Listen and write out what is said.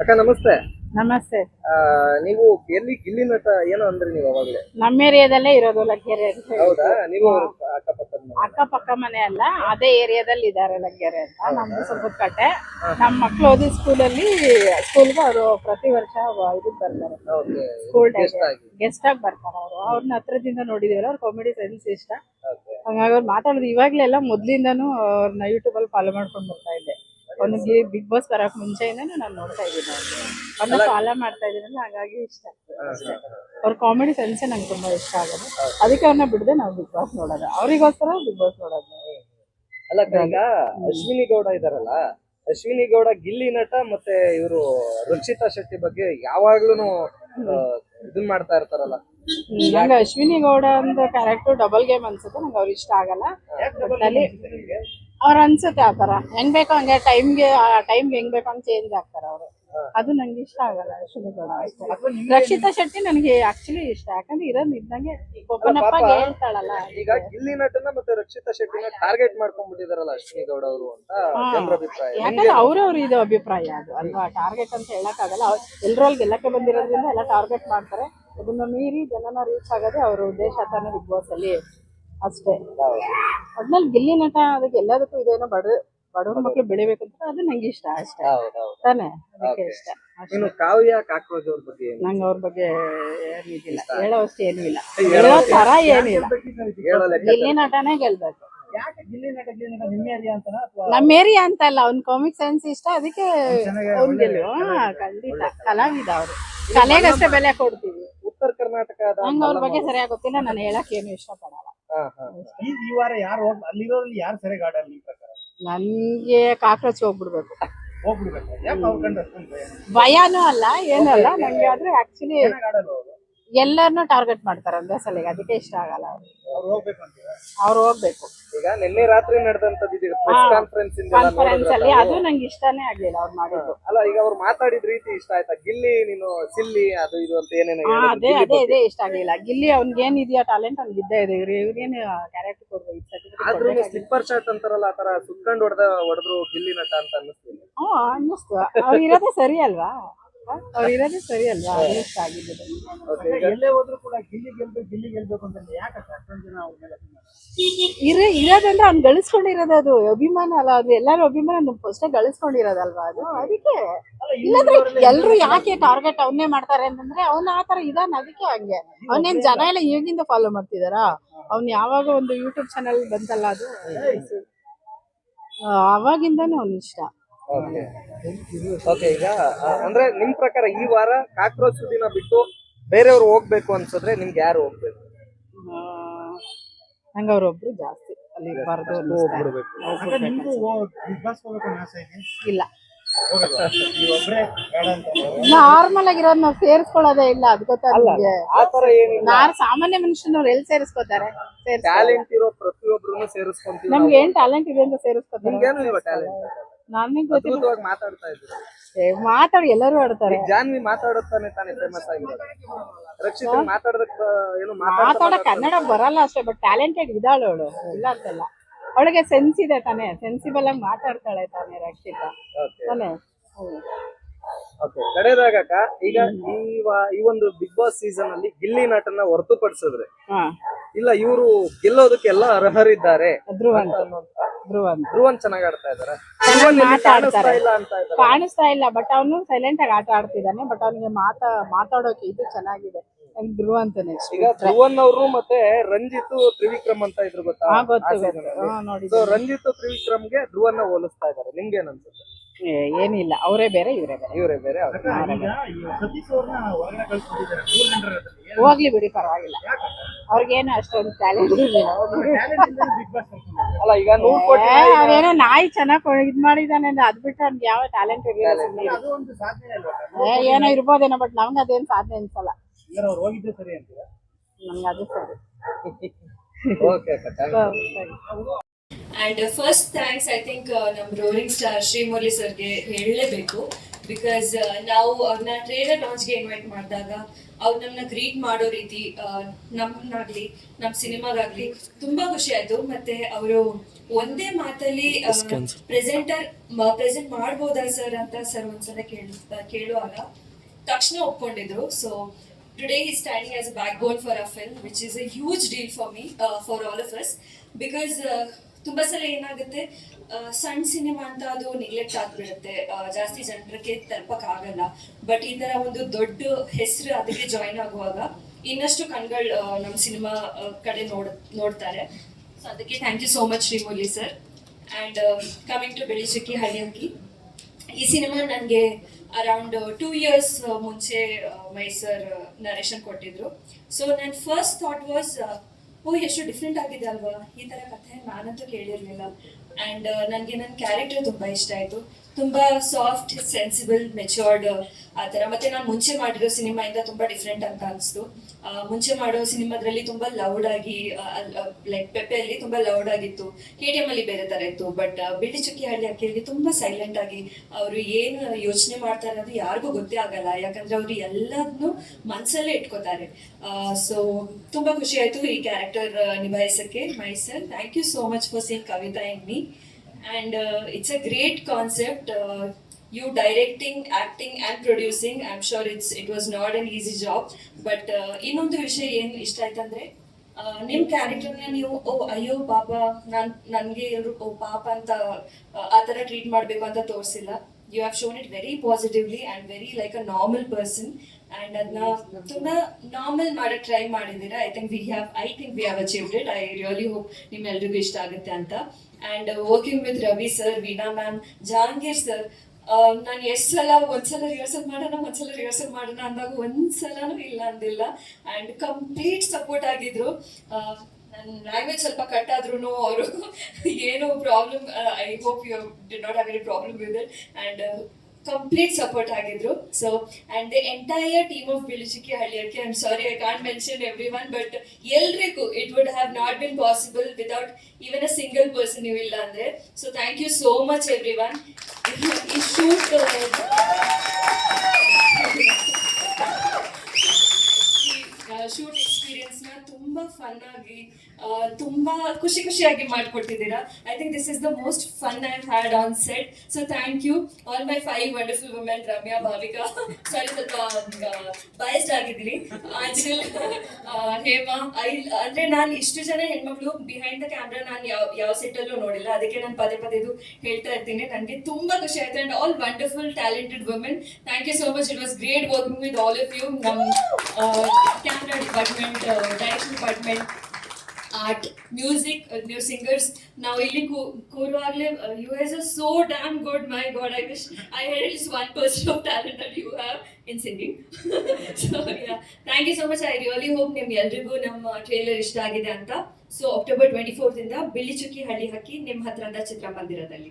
ಅಕ್ಕ ನಮಸ್ತೆ. ನಮಸ್ತೆ. ಆ, ನೀವು ಎಲ್ಲಿ ಗಿಲ್ಲಿ ನಟ ಏನೋ ಅಂದ್ರಿ ನೀವು ಅವಾಗಲೇ? ನಮ್ಮ ಏರಿಯಾದಲ್ಲೇ ಇರೋದು ಲಗ್ಗೆರೆ ಅಂತ ಹೇಳಿ. ಹೌದಾ? ನೀವು ಅಕ್ಕಪಕ್ಕದ ಮನೆ? ಅಕ್ಕಪಕ್ಕ ಮನೆ ಅಲ್ಲ ಅದೇ ಏರಿಯಾದಲ್ಲಿ ಇದ್ದಾರೆ ಲಗ್ಗೆರೆ ಅಂತ. ನಮ್ದು ಸ್ವಲ್ಪ ಕಟ್ಟೆ ನಮ್ಮ ಮಕ್ಳು ಸ್ಕೂಲ್ ಅಲ್ಲಿ ಸ್ಕೂಲ್ಗೆ ಅವರು ಪ್ರತಿ ವರ್ಷ ಇದಕ್ಕೆ ಬರ್ತಾರೆ. Okay. ಸ್ಕೂಲ್ Guest ಆಗಿ. ಗೆಸ್ಟ್ ಆಗಿ ಬರ್ತಾರೆ ಅವರು. ಅವ್ರನ್ನ ಹತ್ರದಿಂದ ನೋಡಿದೀವಲ್ಲ ಅವ್ರ ಕಾಮಿಡಿ ಸೆನ್ಸ್ ಇಷ್ಟ. Okay. ಹಂಗಾಗಿ ಅವ್ರು ಮಾತಾಡೋದು ಇವಾಗ್ಲೆಲ್ಲ ಮೊದ್ಲಿಂದಾನು ಅವ್ರನ್ನ ಯೂಟ್ಯೂಬ್ ಅಲ್ಲಿ ಫಾಲೋ ಮಾಡ್ಕೊಂಡು ಬರ್ತಾ ಇದ್ದೆ. ಅವ್ನಿಗೆ ಬಿಗ್ ಬಾಸ್ ಬರಕ್ ಮುಂಚೆಯಿಂದಾನು ನಾನು ನೋಡ್ತಾ ಇದ್ದೀನಿ ಅವ್ರನ್ನ ಫಾಲೋ ಮಾಡ್ತಾ ಇದ್ದೀನಿ ಹಾಗಾಗಿ ಇಷ್ಟ. ಅವ್ರ ಕಾಮಿಡಿ ಸೆನ್ಸೇ ನಂಗೆ ತುಂಬಾ ಇಷ್ಟ ಆಗೋದು. ಅದಕ್ಕೆ ಅವ್ರನ್ನ ಬಿಡದೆ ನಾವು ಬಿಗ್ ಬಾಸ್ ನೋಡೋದು. ಅವರಿಗೋಸ್ಕರ ಬಿಗ್ ಬಾಸ್ ನೋಡೋದು. ಅಲ್ಲ ಈಗ ಅಶ್ವಿನಿ ಗೌಡ ಇದಾರಲ್ಲ ಅಶ್ವಿನಿ ಗೌಡ ಗಿಲ್ಲಿ ನಟ ಮತ್ತೆ ಇವರು ರಕ್ಷಿತಾ ಶೆಟ್ಟಿ ಬಗ್ಗೆ ಯಾವಾಗ್ಲೂ ಇದನ್ ಮಾಡ್ತಾ ಇರ್ತಾರಲ್ಲ. ನಂಗೆ ಅಶ್ವಿನಿ ಗೌಡ ಅಂತ ಕ್ಯಾರೆಕ್ಟರ್ ಡಬಲ್ ಗೇಮ್ ಅನ್ಸುತ್ತೆ ನಂಗೆ ಅವ್ರು ಇಷ್ಟ ಆಗಲ್ಲ. ಅವ್ರು ಅನ್ಸುತ್ತೆ ಆ ತರ ಹೆಂಗ್ ಬೇಕೋ ಹಂಗೆ ಟೈಮ್ಗೆ ಟೈಮ್ ಹೆಂಗ್ ಬೇಕೋ ಹಂಗ್ ಚೇಂಜ್ ಆಗ್ತಾರೆ ಅವರು. ಅದು ನಂಗೆ ಇಷ್ಟ ಆಗಲ್ಲ ಅಶ್ವಿನಿ ಗೌಡ ಅಷ್ಟೇ ರಕ್ಷಿತಾ ಶೆಟ್ಟಿ ನನಗೆ ಆಕ್ಚುಲಿ ಇಷ್ಟ. ಯಾಕಂದ್ರೆ ಇರೋದ್ ಇದ್ದಂಗೆ ಒಬ್ಬನಪ್ಪ ಹೇಳ್ತಾಳಲ್ಲ. ಈಗ ಗಿಲ್ಲಿ ನಟನ ಮತ್ತೆ ರಕ್ಷಿತಾ ಶೆಟ್ಟಿನ ಟಾರ್ಗೆಟ್ ಮಾಡ್ಕೊಂಡ್ಬಿಟ್ಟಿದಾರಲ್ಲ ಅಶ್ವಿನಿ ಗೌಡ ಅವರು ಅಂತ ಜನರ ಅಭಿಪ್ರಾಯ. ಯಾಕಂದ್ರೆ ಅವ್ರವ್ರ ಇದು ಅಭಿಪ್ರಾಯ ಅದು ಅಲ್ವಾ? ಟಾರ್ಗೆಟ್ ಅಂತ ಹೇಳಕ್ಕಾಗಲ್ಲ ಎಲ್ಲರಲ್ಲಿ ಗೆಲ್ಲಕ್ಕೆ ಬಂದಿರೋದ್ರಿಂದ ಎಲ್ಲ ಟಾರ್ಗೆಟ್ ಮಾಡ್ತಾರೆ. ಅದನ್ನ ಮೀರಿ ಜನನ ರೀಚ್ ಆಗೋದೇ ಅವ್ರ ಉದ್ದೇಶ ತಾನೇ ಬಿಗ್ ಬಾಸ್ ಅಲ್ಲಿ ಅಷ್ಟೇ. ಅದ್ಮೇಲೆ ಗಿಲ್ಲಿ ನಟ ಅದಕ್ಕೆ ಎಲ್ಲದಕ್ಕೂ ಇದೇನೋ ಬಡ ಬಡವ್ರ ಮಕ್ಳು ಬೆಳಿಬೇಕಂತ ಅಂತ ಅದು ನಂಗೆ ಇಷ್ಟ ಅಷ್ಟೇ. ತಾನೇ? ಅದಕ್ಕೆ ಇಷ್ಟ. ಅಷ್ಟೇ. ಇನ್ನು ಕಾವ್ಯ ಕಾಕ್ರೋಜ್ ಅವ್ರ ಬಗ್ಗೆ ಏನು? ನಂಗೆ ಅವ್ರ ಬಗ್ಗೆ ಏನು ಇದಿಲ್ಲ. ಹೇಳೋವಷ್ಟು ಏನೂ ಇಲ್ಲ. ಹೇಳೋ ತರ ಏನಿಲ್ಲ ಹೇಳೋ ಗಿಲ್ಲಿ ನಟನೇ ಗೆಲ್ಬೇಕು. ಯಾಕೆ ಗಿಲ್ಲಿ ನಟ ಗಿಲ್ಲಿ ನಟ ನಿಮ್ಮ ಏರಿಯಾ ಅಂತನಾ ಅಥವಾ ನಮ್ಮ ಏರಿಯಾ ಅಂತ ಅಲ್ಲ ಅವ್ನ್ ಕಾಮಿಕ್ ಸೆನ್ಸ್ ಇಷ್ಟ ಅದಕ್ಕೆ ಅವ್ನ್ ಗೆಲುವು ಖಂಡಿತ. ಕಲಾವಿದ ಅವರು. ಕಲೆಗಷ್ಟೇ ಬೆಲೆ ಕೊಡ್ತೀವಿ. ಉತ್ತರ ಕರ್ನಾಟಕದ ನಂಗೆ ಅವ್ರ ಬಗ್ಗೆ ಸರಿಯಾಗಿ ಗೊತ್ತಿಲ್ಲ ನಾನು ಹೇಳಕ್ ಏನು ಇಷ್ಟಪಡಲ್ಲ. ಈ ವಾರ ಯಾರು ಹೋಗ್ ಅಲ್ಲಿರೋದ್ರಲ್ಲಿ ಯಾರು ಸರಿಯಾಗಿ ಆಡಲ್ಲ ನಿಮ್ಮ ಪ್ರಕಾರ? ನನ್ಗೆ ಕಾಕ್ರೋಚ್ ಹೋಗ್ಬಿಡ್ಬೇಕು. ಹೋಗ್ಬಿಡ್ಬೇಕು. ಯಾಕೆ ಅವ್ರ ಕಂಡು ಅಷ್ಟೊಂದು ಭಯ? ಭಯನೂ ಅಲ್ಲ ಏನೂ ಅಲ್ಲ ನಂಗೆ ಆದ್ರೆ ಆಕ್ಚುಲಿ ಚೆನ್ನಾಗ್ ಆಡಲ್ಲ ಅವರು? ಎಲ್ಲರನ್ನೂ ಟಾರ್ಗೆಟ್ ಮಾಡ್ತಾರೆ ಒಂದೇ ಸಲಿಗೆ ಅದಕ್ಕೆ ಇಷ್ಟ ಆಗಲ್ಲ ಅವ್ರು. ಅವ್ರು ಹೋಗ್ಬೇಕು ಅಂತೀರಾ? ಅವ್ರು ಹೋಗ್ಬೇಕು. ಈಗ ನಿನ್ನೆ ರಾತ್ರಿ ನಡೆದಂತದ್ದು ಇದು. ಪ್ರೆಸ್ ಕಾನ್ಫರೆನ್ಸ್ ಕಾನ್ಫರೆನ್ಸ್ ಅಲ್ಲಿ. ಅದು ನಂಗೆ ಇಷ್ಟನೇ ಆಗ್ಲಿಲ್ಲ ಅವ್ರು ಮಾಡಿದ್ದು. ಅಲ್ಲ ಈಗ ಅವ್ರು ಮಾತಾಡಿದ ರೀತಿ ಇಷ್ಟ ಆಯ್ತಾ? ಗಿಲ್ಲಿ ನೀನು ಸಿಲ್ಲಿ ಅದು ಇದು ಅಂತ ಏನೇನೋ ಹಾ. ಅದೇ ಅದೇ ಇದೇ ಇಷ್ಟ ಆಗ್ಲಿಲ್ಲ. ಗಿಲ್ಲಿ ಅವ್ನ್ಗೆ ಏನಿದೆಯಾ ಟ್ಯಾಲೆಂಟ್ ಅವ್ನಿಗೆ ಇದ್ದೇ ಇದೆ. ಇವ್ರು ಇವ್ರೇನು ಕ್ಯಾರೆಕ್ಟರ್ ಕೊಡ್ಬೇಕು ಆದ್ರೂ ಸರ್ಟಿಫಿಕೇಟ್ ಸ್ಲಿಪ್ಪರ್ ಶಾಟ್ ಅಂತಾರಲ್ಲ ಆತರ ಸುತ್ಕೊಂಡ್ ಹೊಡೆದ ಹೊಡೆದ್ರು ಗಿಲ್ಲಿ ನಟ ಅಂತ ಅನ್ನಿಸ್ತೀನಿ ಹ್ಞೂ ಅನ್ನಿಸ್ತು. ಅವ್ರು ಇರೋದೇ ಸರಿ ಅಲ್ವಾ? ಹ? ಅವ್ರು ಇರೋದೇ ಸರಿ ಅಲ್ವಾ? ಅದು ಇಷ್ಟ ಆಗಿದ್ದು. ಎಲ್ಲೇ ಹೋದ್ರು ಕೂಡ ಗಿಲ್ಲಿ ಗೆಲ್ಬೇಕು ಗಿಲ್ಲಿ ಗೆಲ್ಬೇಕು ಅಂತ ಯಾಕೆ ಅಷ್ಟೊಂದು ಜನ ಅವ್ರ ಮೇಲೆ? ಇರ ಇರೋದಂದ್ರೆ ಅವ್ನು ಗಳಿಸ್ಕೊಂಡಿರೋದು ಅದು ಅಭಿಮಾನ ಅಲ್ಲ ಅದು ಎಲ್ಲರೂ ಅಭಿಮಾನ ಫಸ್ಟ್ ಗಳಿಸ್ಕೊಂಡಿರೋದಲ್ವಾ ಅದು? ಅದಕ್ಕೆ ಇಲ್ಲಾಂದ್ರೆ ಎಲ್ರು ಯಾಕೆ ಟಾರ್ಗೆಟ್ ಅವನ್ನೇ ಮಾಡ್ತಾರೆ ಅಂತಂದ್ರೆ ಅವ್ನ ಆ ತರ ಇದಾನ ಅದಕ್ಕೆ ಹಂಗೆ. ಅವನೇನ್ ಜನ ಎಲ್ಲ ಈಗಿಂದ ಫಾಲೋ ಮಾಡ್ತಿದಾರಾ? ಅವ್ನ್ ಯಾವಾಗ ಒಂದು ಯೂಟ್ಯೂಬ್ ಚಾನಲ್ ಬಂತಲ್ಲ ಅದು? ಅವಾಗಿಂದಾನೆ ಅವ್ನ ಇಷ್ಟ. ಓಕೆ. ಈಗ ಅಂದ್ರೆ ನಿಮ್ ಪ್ರಕಾರ ಈ ವಾರ ಕಾಕ್ರೋಚ್ ದಿನ ಬಿಟ್ಟು ಬೇರೆಯವ್ರು ಹೋಗ್ಬೇಕು ಅನ್ಸಿದ್ರೆ ನಿಮ್ಗೆ ಯಾರು ಹೋಗ್ಬೇಕು? ನಂಗೆ ಅವ್ರೊಬ್ರು ಜಾಸ್ತಿ ಅಲ್ಲಿ ಬರದು ಇಲ್ಲ. ನಾರ್ಮಲ್ ಆಗಿರೋದ್ ನಾವ್ ಸೇರಿಸ್ಕೊಳ್ಳೋದೇ ಇಲ್ಲ ಅದ್ ಗೊತ್ತಾ ನಿಮ್ಗೆ? ಆತರ ಏನಿಲ್ಲ. ನಾರ್ ಸಾಮಾನ್ಯ ಮನುಷ್ಯನವ್ರು ಎಲ್ಲಿ ಸೇರಿಸ್ಕೋತಾರೆ. ಟ್ಯಾಲೆಂಟ್ ಇರೋ ಪ್ರತಿಯೊಬ್ರು ಸೇರಿಸ್ಕೊಂತೀವಿ ನಮ್ಗೆ ಏನ್ ಟ್ಯಾಲೆಂಟ್ ಇದೆ ಅಂತ ಸೇರಿಸ್ಕೋತಾರೆ? ನನಗೆ ಗೊತ್ತಿಲ್ಲ. ಮಾತಾಡ್ತಾ ಇದ್ರು ಮಾತಾಡಿ ಎಲ್ಲರೂ ಆಡ್ತಾರೆ. ಜಾನ್ವಿ ಮಾತಾಡುತ್ತಾನೆ ತಾನೇ ಫೇಮಸ್ ಆಗಿರೋದು. ರಕ್ಷಿತ್ ಮಾತಾಡೋದಕ್ ಏನು ಮಾತಾಡ ಮಾತಾಡ ಕನ್ನಡ ಬರಲ್ಲ ಅಷ್ಟೇ ಬಟ್ ಟ್ಯಾಲೆಂಟೆಡ್ ಇದ್ದಾಳು ಅವಳು ಇಲ್ಲ ಅಂತಲ್ಲ. ಅವಳಿಗೆ ಸೆನ್ಸ್ ಇದೆ ತಾನೆ ಸೆನ್ಸಿಬಲ್ ಆಗಿ ಮಾತಾಡ್ತಾಳೆ ತಾನೇ ರಕ್ಷಿತಾ. ತಾನೇ? ಈಗ ಈ ಈ ಒಂದು ಬಿಗ್ ಬಾಸ್ ಸೀಸನ್ ಅಲ್ಲಿ ಗಿಲ್ಲಿ ನಟನ ಹೊರತುಪಡಿಸಿದ್ರೆ ಇಲ್ಲ ಇವರು ಗೆಲ್ಲೋದಕ್ಕೆಲ್ಲ ಅರ್ಹರಿದ್ದಾರೆ ಧ್ರುವಂತ ಧ್ರುವನ್ ಚೆನ್ನಾಗಿ ಆಡ್ತಾ ಇದಾರೆ. ಚೆನ್ನಾಗ್ ಮಾತಾಡ್ತಾರೆ. ಇಲ್ಲ ಅಂತ ಇದ್ದಾರೆ ಕಾಣಿಸ್ತಾ ಇಲ್ಲ ಬಟ್ ಅವನು ಸೈಲೆಂಟ್ ಆಗಿ ಆಟ ಆಡ್ತಿದ್ದಾನೆ ಬಟ್ ಅವನಿಗೆ ಮಾತಾ ಮಾತಾಡೋಕೆ ಇದು ಚೆನ್ನಾಗಿದೆ. ಧ್ರುವ ಧ್ರುವಂತ ನೆಕ್ಸ್ಟ್ ಈಗ ಧ್ರುವನ್ ಅವರು ಮತ್ತೆ ರಂಜಿತ್ ತ್ರಿವಿಕ್ರಮ್ ಅಂತ ಇದ್ರು ಗೊತ್ತಾ? ಹಾ ಆ ಗೊತ್ತು ಗೊತ್ತು. ಹಾ ನೋಡಿ ರಂಜಿತ್ ತ್ರಿವಿಕ್ರಮ್ಗೆ ಧ್ರುವನ್ನ ಹೋಲಿಸ್ತಾ ಇದಾರೆ. ನಿಮ್ಗೆ ಏನ್ ಅನ್ಸುತ್ತೆ? ಏನಿಲ್ಲ. ಅವರೇ ಬೇರೆ ಇವರೇ ಬೇರೆ. ಇವರೇ ಬೇರೆ ಅವ್ರೇ. ಹೋಗ್ಲಿ ಬಿಡಿ ಪರವಾಗಿಲ್ಲ. ಅವ್ರಿಗೇನು ಅಷ್ಟೊಂದು ಟ್ಯಾಲೆಂಟ್ ಕಳ್ಸ್ಕೊಂಡಿದ್ದಾರೆ ಅಲ್ಲ ಈಗ ನೂರ್ ಕೋಟಿ ಅದೇನೋ ನಾಯಿ ಚೆನ್ನಾಗಿ ಇದ್ ಮಾಡಿದಾನೆ ಅಂದ್ರೆ ಅದ್ ಬಿಟ್ಟು ಅವ್ನಿಗೆ ಯಾವ ಟ್ಯಾಲೆಂಟ್ ಇರಲಿಲ್ಲ ಸುಮ್ಮನೆ ಅದು ಒಂದು ಸಾಧನೆ ಅಲ್ವಾ? ಏನೋ ಇರ್ಬೋದೇನೋ ಬಟ್ ನಮ್ಗೆ ಅದೇನು ಸಾಧನೆ ಅನ್ಸಲ್ಲ. ಹಂಗಾರೆ ಅವ್ರು ಹೋಗಿದ್ದೆ ಸರಿ ಅಂತೀರಾ? ನಮ್ಗೆ ಅದು ಸರಿ. ಓಕೆ ಅಕ್ಕ thank you. ಸರಿ. And first thanks I think ನಮ್ಮ ರೋರಿಂಗ್ ಸ್ಟಾರ್ ಶ್ರೀಮುರಳಿ ಸರ್ಗೆ ಹೇಳಲೇಬೇಕು. ಬಿಕಾಸ್ ನಾವು ಅವ್ರನ್ನ ಟ್ರೇಲರ್ ಲಾಂಚ್ಗೆ ಇನ್ವೈಟ್ ಮಾಡಿದಾಗ ಅವ್ರು ನಮ್ಮನ್ನ ಗ್ರೀಟ್ ಮಾಡೋ ರೀತಿ ನಮ್ಮನ್ನಾಗ್ಲಿ ನಮ್ಮ ಸಿನಿಮಾಗಾಗ್ಲಿ ತುಂಬಾ ಖುಷಿ ಆಯ್ತು. ಮತ್ತೆ ಅವರು ಒಂದೇ ಮಾತಲ್ಲಿ ಪ್ರೆಸೆಂಟರ್ ಪ್ರೆಸೆಂಟ್ ಮಾಡ್ಬೋದಾ ಸರ್ ಅಂತ ಸರ್ ಒಂದ್ಸಲ ಕೇಳು ಕೇಳುವಾಗ ತಕ್ಷಣ ಒಪ್ಕೊಂಡಿದ್ರು. ಸೊ ಟುಡೇ ಈ standing as a backbone for a film which is a huge deal for me for all of us because ತುಂಬಾ ಸಲ ಏನಾಗುತ್ತೆ ಸಣ್ಣ ಸಿನಿಮಾ ಅಂತ ಅದು ನೆಗ್ಲೆಕ್ಟ್ ಆಗ್ಬಿಡುತ್ತೆ. ಜಾಸ್ತಿ ಜನರಿಗೆ ತಲುಪಕ್ ಆಗಲ್ಲ ಬಟ್ ಈ ತರ ಒಂದು ದೊಡ್ಡ ಹೆಸರು ಅದಕ್ಕೆ ಜಾಯಿನ್ ಆಗುವಾಗ ಇನ್ನಷ್ಟು ಕಣ್ಗಳು ನಮ್ಮ ಸಿನಿಮಾ ಕಡೆ ನೋಡ್, ನೋಡ್ತಾರೆ. ಸೊ ಅದಕ್ಕೆ thank you so much Shrimoli sir and coming to Bilichukki Halliyakki ಈ ಸಿನಿಮಾ ನನಗೆ ಅರೌಂಡ್ ಟೂ ಇಯರ್ಸ್ ಮುಂಚೆ ಮೈಸರ್ ನರೇಶನ್ ಕೊಟ್ಟಿದ್ರು. ಸೊ ನನ್ನ ಫಸ್ಟ್ ಥಾಟ್ ವಾಸ್ ಓ, ಎಷ್ಟು ಡಿಫ್ರೆಂಟ್ ಆಗಿದೆ ಅಲ್ವಾ? ಈ ತರ ಕಥೆ ನಾನಂತೂ ಕೇಳಿರಲಿಲ್ಲ. ಅಂಡ್ ನನಗೆ ನನ್ನ ಕ್ಯಾರೆಕ್ಟರ್ ತುಂಬಾ ಇಷ್ಟ ಆಯ್ತು. ತುಂಬಾ ಸಾಫ್ಟ್ ಸೆನ್ಸಿಬಲ್ ಮೆಚೂರ್ಡ್ ಆ ಥರ. ಮತ್ತೆ ನಾನು ಮುಂಚೆ ಮಾಡಿರೋ ಇಂದ ತುಂಬಾ ಡಿಫ್ರೆಂಟ್ ಅಂತ ಅನಿಸ್ತು. ಮುಂಚೆ ಮಾಡೋ ಸಿನಿಮಾದ್ರಲ್ಲಿ ತುಂಬಾ ಲೌಡ್ ಆಗಿ ಲೈಕ್ ಪೆಪ್ಪೆಯಲ್ಲಿ ತುಂಬಾ ಲೌಡ್ ಆಗಿತ್ತು. ಕೆ ಟಿ ಎಂ ಅಲ್ಲಿ ಬೇರೆ ತರ ಇತ್ತು ಬಟ್ ಬಿಳಿ ಚುಕ್ಕಿ ಹಳ್ಳಿ ಅಕ್ಕಿಯಲ್ಲಿ ತುಂಬಾ ಸೈಲೆಂಟ್ ಆಗಿ ಅವರು ಏನು ಯೋಚನೆ ಮಾಡ್ತಾರೆ ಅನ್ನೋದು ಯಾರಿಗೂ ಗೊತ್ತೇ ಆಗಲ್ಲ. ಯಾಕಂದ್ರೆ ಅವರು ಎಲ್ಲದನ್ನು ಮನಸ್ಸಲ್ಲೇ ಇಟ್ಕೋತಾರೆ. ಸೊ ತುಂಬಾ ಖುಷಿ ಆಯ್ತು ಈ character ನಿಭಾಯಿಸಕ್ಕೆ. My sir thank you so much for seen Kavitha in me and it's a great uh, you directing acting and producing i'm sure it's it was not an easy job but uh, ಇನ್ನೊಂದು ವಿಷಯ ಏನು ಇಷ್ಟ ಆಯ್ತಂದ್ರೆ ನಿಮ್ಮ ನಿಮ್ ಕ್ಯಾರೆಕ್ಟರ್ನ ನೀವು ಓ ಅಯ್ಯೋ ಪಾಪ ನಾನು ನನ್ಗೆ ಎಲ್ಲರೂ ಓ ಪಾಪ ಅಂತ ಆ, ಥರ ಟ್ರೀಟ್ ಮಾಡಬೇಕು ಅಂತ ತೋರಿಸಿಲ್ಲ. You have shown it very positively and very like a normal person and ಅದನ್ನ ತುಂಬ ನಾರ್ಮಲ್ ಮಾಡಕ್ ಟ್ರೈ ಮಾಡಿದ್ದೀರಾ? I think we have I think we have achieved it I really hope ನಿಮ್ಮೆಲ್ರಿಗೂ ಇಷ್ಟ ಆಗುತ್ತೆ ಅಂತ. And working with Ravi sir Veena ma'am Jahangir sir ನಾನು ಎಷ್ಟು ಸಲ ಒಂದ್ಸಲ ರಿಹರ್ಸಲ್ ಮಾಡೋಣ, ಒಂದ್ಸಲ ರಿಹರ್ಸಲ್ ಮಾಡೋಣ ಅಂದಾಗ ಒಂದ್ಸಲನೂ ಇಲ್ಲ ಅಂದಿಲ್ಲ. ಅಂಡ್ ಕಂಪ್ಲೀಟ್ ಸಪೋರ್ಟ್ ಆಗಿದ್ರು. ನನ್ನ ಲ್ಯಾಂಗ್ವೇಜ್ ಸ್ವಲ್ಪ ಕಟ್ ಆದ್ರೂ ಅವರು ಏನೋ problem I hope you did not have any problem with it and complete support ಆಗಿದ್ರು so and the entire team of Bilichukki Halliyakki I am sorry I can't mention every one but ಎಲ್ರಿಗೂ it would have not been possible without even a single person ನೀವು ಇಲ್ಲ ಅಂದ್ರೆ so thank you so much every one ಈ shoot shoot ಎಕ್ಸ್ಪೀರಿಯನ್ಸ್ನ ತುಂಬಾ fun ಆಗಿ ತುಂಬಾ ಖುಷಿ ಖುಷಿಯಾಗಿ ಮಾಡ್ಕೊಟ್ಟಿದ್ದೀರಾ. I think this is the most fun I had on set so thank you all my five wonderful women Ramya Bhavika sorry ಸ್ವಲ್ಪ biased ಆಗಿದ್ದೀರಿ. ಆಂಜಲ್ Hema I ಅಂದ್ರೆ ನಾನು ಇಷ್ಟು ಜನ ಹೆಣ್ಮಕ್ಳು ಬಿಹೈಂಡ್ ದ ಕ್ಯಾಮ್ರಾ ನಾನು ಯಾವ ಯಾವ ಸೆಟ್ ಅಲ್ಲೂ ನೋಡಿಲ್ಲ. ಅದಕ್ಕೆ ನಾನು ಪದೇ ಪದೇ ಇದು ಹೇಳ್ತಾ ಇರ್ತೀನಿ. ನನಗೆ ತುಂಬಾ ಖುಷಿ ಆಯ್ತು and all wonderful talented women thank you so much it was great working with all of you ನಮ್ಮ camera department direction department art music ನೀವು ಸಿಂಗರ್ಸ್ ನಾವು ಇಲ್ಲಿ ಕೂರುವಾಗಲೇ you is uh so damn good my god I wish I ಹೇಳ್ is one person of talent you have in singing so thank you so much I really hope ನಿಮ್ಗೆ ಎಲ್ರಿಗೂ ನಮ್ಮ trailer ಇಷ್ಟ ಆಗಿದೆ ಅಂತ. ಸೊ ಅಕ್ಟೋಬರ್ ಟ್ವೆಂಟಿ ಫೋರ್ತ್ ಇಂದ ಬಿಳಿ ಚುಕ್ಕಿ ಹಳ್ಳಿ ಹಾಕಿ ನಿಮ್ಮ ಹತ್ರದ ಚಿತ್ರಮಂದಿರದಲ್ಲಿ